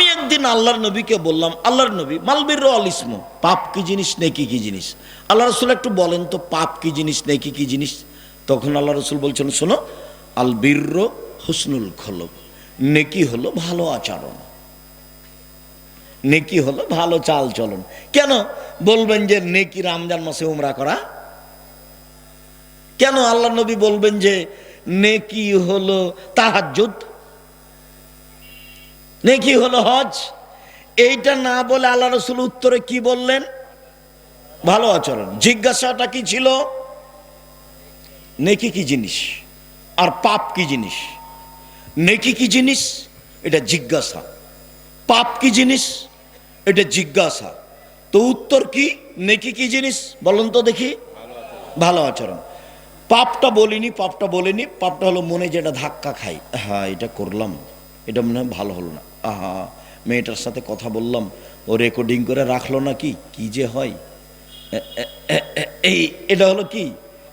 আমি একদিন আল্লাহর নবীকে বললাম, আল্লাহর নবী মালবির আল ইসমো, পাপ কি জিনিস, নেকি কি জিনিস? আল্লাহ রসুল একটু বলেন তো, পাপ কি জিনিস, নেকি কি জিনিস? তখন আল্লাহ রসুল বলছেন, শোনো আল বীর্র হুসনুল খলক নেকি হলো ভালো আচরণ। নেকি হলো ভালো চাল চলন কেন? বলবেন যে, নেকি রমজান মাসে উমরা করা? কেন? আল্লাহ নবী বলবেন যে, নেকি হলো তাহাজ্জুদ নেকি হলো হজ? এইটা না বলে আল্লাহ রসুল উত্তরে কি বললেন? ভালো আচরণ। জিজ্ঞাসাটা কি ছিল? নেকি কি জিনিস? আর পাপ কি জিনিস? নেকি কি জিনিস? এটা জিজ্ঞাসা। পাপ কি জিনিস? এটা জিজ্ঞাসা। তো উত্তর কি? নেকি কি জিনিস? বলুন তো দেখি। ভালো আচরণ। পাপটা বলিনি পাপটা বলিনি। পাপটা হলো মনে যেটা ধাক্কা খাই। হ্যাঁ এটা করলাম। এটা মনে হয় ভালো হলো না। আহা, মেয়েটার সাথে কথা বললাম, ও রেকর্ডিং করে রাখল না কি কি যে হয়? এই, এটা হলো কি?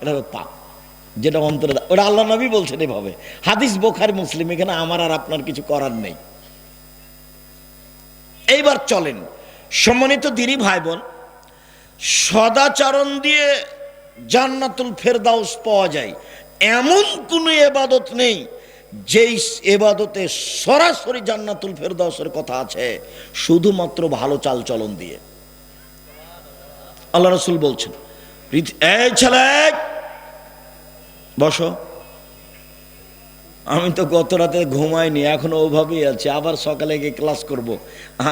এটা হলো পাপ, যেটা অন্তরে ওটা আল্লাহ নবী বলছেন এভাবে। হাদিস বোখারি, মুসলিম, এখানে আমার আর আপনার কিছু করার নেই। এইবার চলেন, সম্মানিত দিনই ভাই বোন সদাচরণ দিয়ে জান্নাতুল ফেরদাউস পাওয়া যায়। এমন কোনো এবাদত নেই যেই এবাদতে সরাসরি জান্নাতুল ফেরদাউসের কথা আছে, শুধুমাত্র ভালো চাল চলন দিয়ে। আল্লাহ রসুল বলছেন ছেলে, বসো। আমি তো গত রাতে ঘুমাইনি, এখনও ওভাবেই আছি, আবার সকালে গিয়ে ক্লাস করব।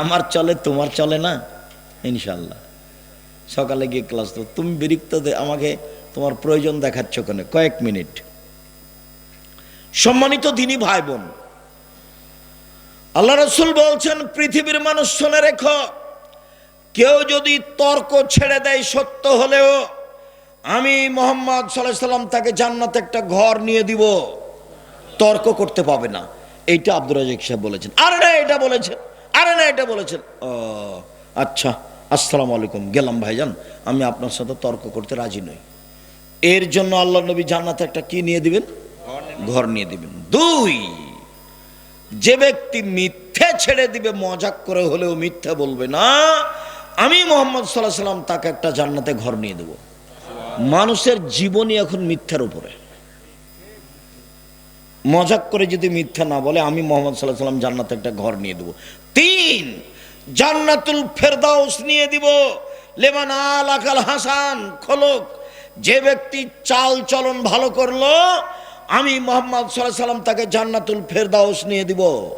আমার চলে, তোমার চলে না? ইনশাল্লাহ সকালে গিয়ে ক্লাস, তুমি বিরক্ত আমাকে তোমার প্রয়োজন দেখাচ্ছ কেন? কয়েক মিনিট। সম্মানিত দিনী ভাই বোন, আল্লাহ রসুল বলছেন, পৃথিবীর মানুষ শুনে রেখো, কেউ যদি তর্ক ছেড়ে দেয় সত্য হলেও, আমি মোহাম্মদ সাল্লাহ সাল্লাম তাকে জান্নাতে একটা ঘর নিয়ে দিব, তর্ক করতে পাবে না। এইটা আব্দুর রাজাক সাহেব বলেছেন। আরে না, এটা বলেছেন। আরে না, এটা বলেছেন। ও আচ্ছা আসসালামু আলাইকুম। গেলাম ভাইজান, আমি আপনার সাথে তর্ক করতে রাজি নই। এর জন্য আল্লাহ নবী জান্নাতে একটা কি নিয়ে দিবেন? ঘর নিয়ে দিবেন। দুই, যে ব্যক্তি মিথ্যে ছেড়ে দিবে, মজাক করে হলেও মিথ্যে বলবে না, আমি মোহাম্মদ সাল্লাহ সাল্লাম তাকে একটা জান্নাতে ঘর নিয়ে দেব। মানুষের জীবনই এখন মিথ্যার উপরে। মজাক করে যদি মিথ্যা না বলে, আমি মোহাম্মদ সাল্লাহ সাল্লাম জান্নাতে একটা ঘর নিয়ে দেব। তিন, জান্নাতুল ফেরদাউস নিয়ে দিব। লেমান আল আকাল হাসান খোলক, যে ব্যক্তি চাল চলন ভালো করল আমি মোহাম্মদ সাল্লাহ সাল্লাম তাকে জান্নাতুল ফেরদাউস নিয়ে দিব।